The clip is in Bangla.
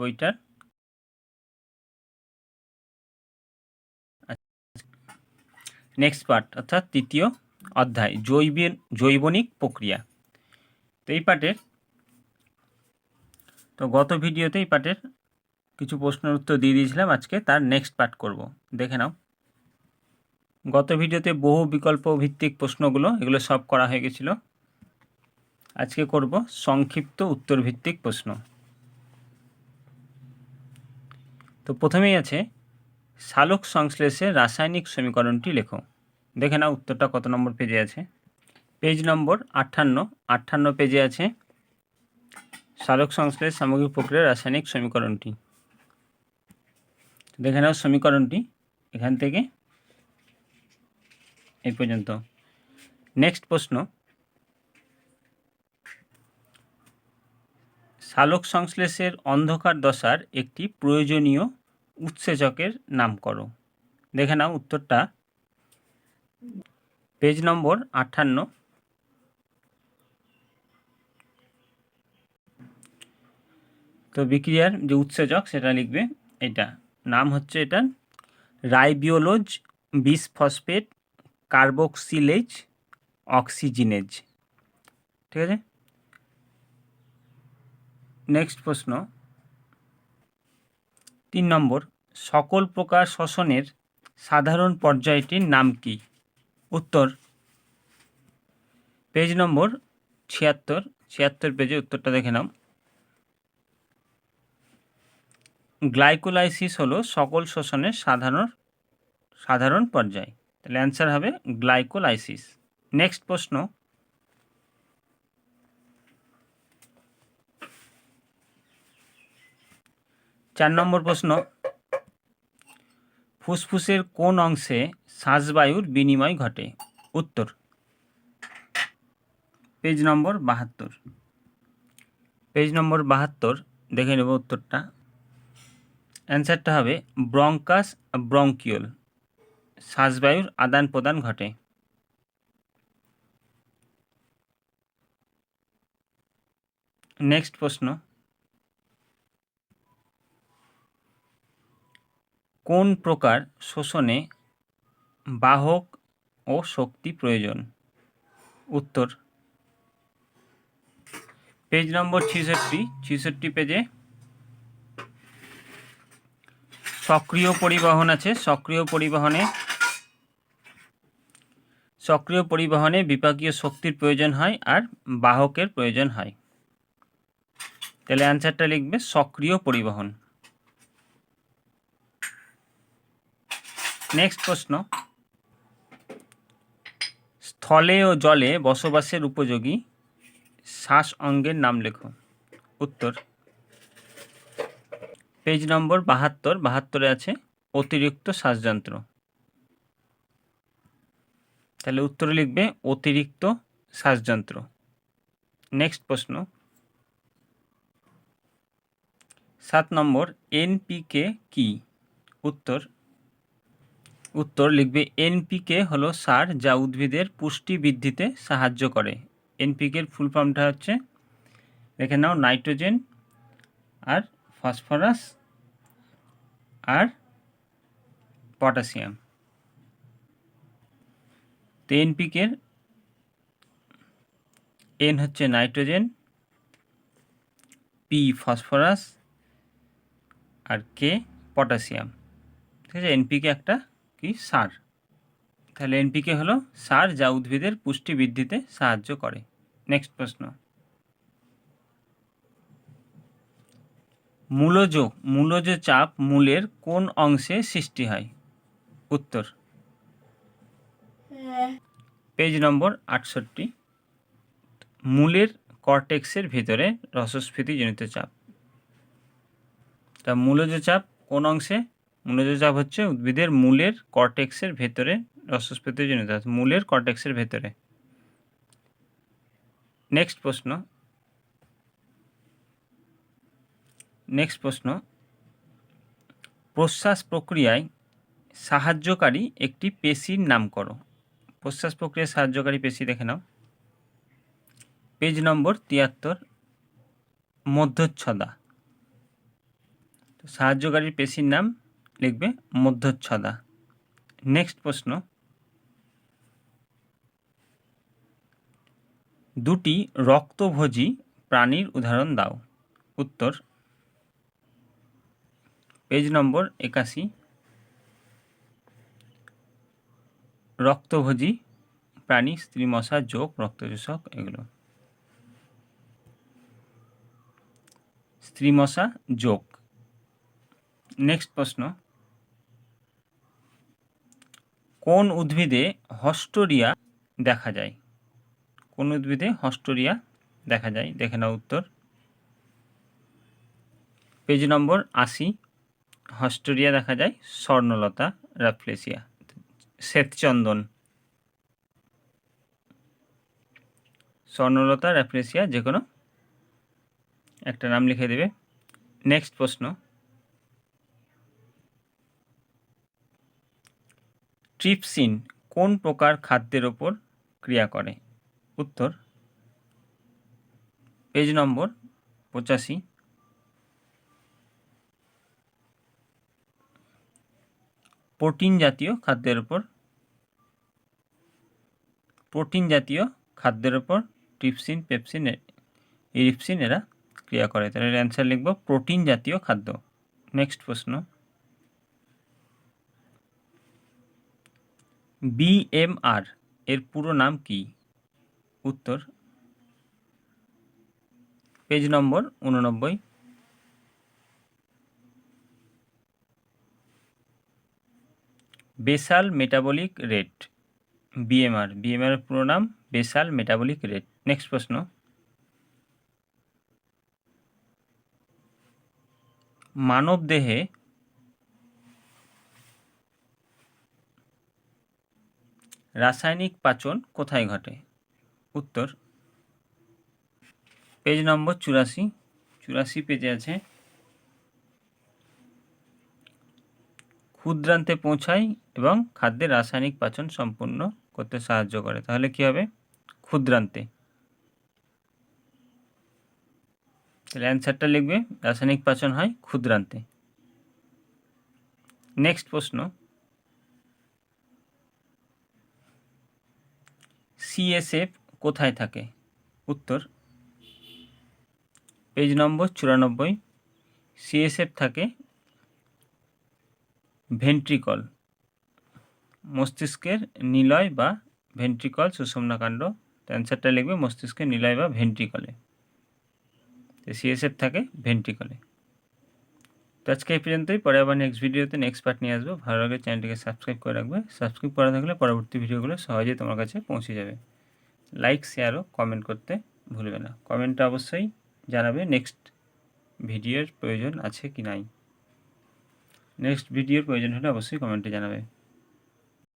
বইটার? নেক্সট পার্ট অর্থাৎ তৃতীয় অধ্যায় জৈবের জৈবনিক প্রক্রিয়া। তো এই পার্টের তো গত ভিডিওতে এই পার্টের কিছু প্রশ্নের উত্তর দিয়ে দিয়েছিলাম, আজকে তার নেক্সট পার্ট করব। দেখে নাও। গত ভিডিওতে বহু বিকল্প ভিত্তিক প্রশ্নগুলো, এগুলো সব করা হয়ে গেছিল। আজকে করব সংক্ষিপ্ত উত্তর ভিত্তিক প্রশ্ন। তো প্রথমেই আছে সালোক সংশ্লেষে রাসায়নিক সমীকরণটি লেখো। দেখে নাও উত্তরটা কত নম্বর পেজে আছে। পেজ নম্বর আটান্ন আটান্ন পেজে আছে সালোক সংশ্লেষ সামগ্রিক প্রক্রিয়ার রাসায়নিক সমীকরণটি। দেখে নাও সমীকরণটি এখান থেকে। এই পর্যন্ত। নেক্সট প্রশ্ন। সালোক সংশ্লেষের অন্ধকার দশার একটি প্রয়োজনীয় উৎসেচকের নাম করো। দেখে নাও উত্তরটা। পেজ নম্বর আটান্ন তো বিক্রিয়ার যে উৎসেচক, সেটা লিখবে এটা। নাম হচ্ছে এটা রাইবিওলোজ বিস ফসফেট কার্বক্সিলেজ অক্সিজিনেজ। ঠিক আছে? নেক্সট প্রশ্ন। তিন নম্বর। সকল প্রকার শ্বসনের সাধারণ পর্যায়টির নাম কি? উত্তর। পেজ নম্বর ছিয়াত্তর। ছিয়াত্তর পেজে উত্তরটা দেখে নাও। গ্লাইকোলাইসিস হলো সকল শোষণের সাধারণ সাধারণ পর্যায়। তাহলে অ্যান্সার হবে গ্লাইকোলাইসিস। নেক্সট প্রশ্ন। চার নম্বর প্রশ্ন। ফুসফুসের কোন অংশে শ্বাসবায়ুর বিনিময় ঘটে? উত্তর। পেজ নম্বর বাহাত্তর। পেজ নম্বর বাহাত্তর, দেখে নেব উত্তরটা। অ্যান্সারটা হবে ব্রঙ্কাস ব্রঙ্কিওল। শ্বাসবায়ুর আদান প্রদান ঘটে। নেক্সট প্রশ্ন। কোন প্রকার শোষণে বাহক ও শক্তি প্রয়োজন? উত্তর। পেজ নম্বর ছিষট্টি ছিষট্টি পেজে সক্রিয় পরিবহন আছে। সক্রিয় পরিবহনে সক্রিয় পরিবহনে বিপাকীয় শক্তির প্রয়োজন হয় আর বাহকের প্রয়োজন হয়। তাহলে অ্যান্সারটা লিখবে সক্রিয় পরিবহন। নেক্সট প্রশ্ন। স্থলে ও জলে বসবাসের উপযোগী শ্বাস অঙ্গের নাম লেখো। উত্তর। পেজ নম্বর বাহাত্তর, বাহাত্তরে আছে, অতিরিক্ত শ্বাসযন্ত্র। তাহলে উত্তরে লিখবে, অতিরিক্ত শ্বাসযন্ত্র। নেক্সট প্রশ্ন। সাত নম্বর, এনপিকে কি? উত্তর উত্তর লিখবে, এনপিকে হলো সার যা উদ্ভিদের পুষ্টি বৃদ্ধিতে সাহায্য করে। এনপিকের ফুল ফর্মটা হচ্ছে, দেখে নাও, নাইট্রোজেন আর ফসফরাস আর পটাশিয়াম। তো এনপিকের এন হচ্ছে নাইট্রোজেন, পি ফসফরাস আর কে পটাশিয়াম। ঠিক আছে, এনপিকে একটা কি? সার। তাহলে এনপিকে হলো সার যা উদ্ভিদের পুষ্টি বৃদ্ধিতে সাহায্য করে। নেক্সট প্রশ্ন। মূলজ মূলজ চাপ মূলের কোন অংশে সৃষ্টি হয়? উত্তর। পেজ নম্বর আটষট্টি। মূলের কর্টেক্সের ভিতরে রসস্ফীতিজনিত চাপ। তা মূলজ চাপ কোন অংশে মূলজ চাপ হচ্ছে উদ্ভিদের মূলের কর্টেক্সের ভেতরে রসস্ফীতিজনিত মূলের কর্টেক্সের ভেতরে। নেক্সট প্রশ্ন। নেক্সট প্রশ্ন। প্রশ্বাস প্রক্রিয়ায় সাহায্যকারী একটি পেশির নাম করো প্রশ্বাস প্রক্রিয়ায় সাহায্যকারী পেশি দেখে নাও। পেজ নম্বর তিয়াত্তর, মধ্যচ্ছদা। সাহায্যকারী পেশির নাম লিখবে মধ্যচ্ছদা। নেক্সট প্রশ্ন। দুটি রক্তভোজী প্রাণীর উদাহরণ দাও। উত্তর। পেজ নম্বর একাশি। রক্তভোজী প্রাণী, স্ত্রী, মশা, যোগ, রক্তচোষক, এগুলো। স্ত্রী, মশা, যোগ। নেক্সট প্রশ্ন। কোন উদ্ভিদে হস্টোরিয়া দেখা যায়? কোন উদ্ভিদে হস্টোরিয়া দেখা যায়? দেখে নাও উত্তর। পেজ নম্বর আশি। হস্টোরিয়া দেখা যায় স্বর্ণলতা, রাফলেসিয়া, শ্বেতচন্দন। স্বর্ণলতা র্যাফলেসিয়া যে কোনো একটা নাম লিখে দেবে। নেক্সট প্রশ্ন। ট্রিপসিন কোন প্রকার খাদ্যের ওপর ক্রিয়া করে? উত্তর, পেজ নম্বর পঁচাশি। প্রোটিন জাতীয় খাদ্যের ওপর, প্রোটিন জাতীয় খাদ্যের ওপর ট্রিপসিন, পেপসিন, ইরিপসিন এরা ক্রিয়া করে। তাহলে অ্যান্সার লিখব, প্রোটিন জাতীয় খাদ্য। নেক্সট প্রশ্ন। বিএমআর এর পুরো নাম কি? উত্তর, পেজ নম্বর উননব্বই basal metabolic rate BMR BMR এর পুরো নাম বেসাল মেটাবলিক রেট। নেক্সট প্রশ্ন। মানব দেহে রাসায়নিক পাচন কোথায় ঘটে? উত্তর। পেজ নম্বর চুরাশি। চুরাশি পেজে আছে। ক্ষুদ্রান্তে পৌঁছায় এবং খাদ্যের রাসায়নিক পাচন সম্পূর্ণ করতে সাহায্য করে। তাহলে কি হবে? ক্ষুদ্রান্তে। তাহলে অ্যান্সারটা লিখবে, রাসায়নিক পাচন হয় ক্ষুদ্রান্তে। নেক্সট প্রশ্ন। সিএসএফ কোথায় থাকে? উত্তর পেজ নম্বর চুরানব্বই সিএসএফ থাকে ভেন্ট্রিকল মস্তিষ্কের নিলয় বা ভেন্ট্রিকল সুষমনাকাণ্ড। অ্যান্সারটা লিখবে মস্তিষ্কের নিলয় বা ভেন্ট্রিকলে সিএসএফ থাকে ভেন্ট্রিকলে তো আজকে এই পর্যন্তই। পরে আবার নেক্সট ভিডিওতে নেক্সট পার্ট নিয়ে আসব। ভালো লাগলে চ্যানেলটিকে সাবস্ক্রাইব করে রাখবে। সাবস্ক্রাইব করা থাকলে পরবর্তী ভিডিওগুলো সহজেই তোমার কাছে পৌঁছে যাবে। লাইক শেয়ার ও কমেন্ট করতে ভুলবে না। কমেন্টটা অবশ্যই জানাবে নেক্সট ভিডিওর প্রয়োজন আছে কি নাই। নেক্সট ভিডিওর প্রয়োজন হলে অবশ্যই কমেন্টে জানাবে।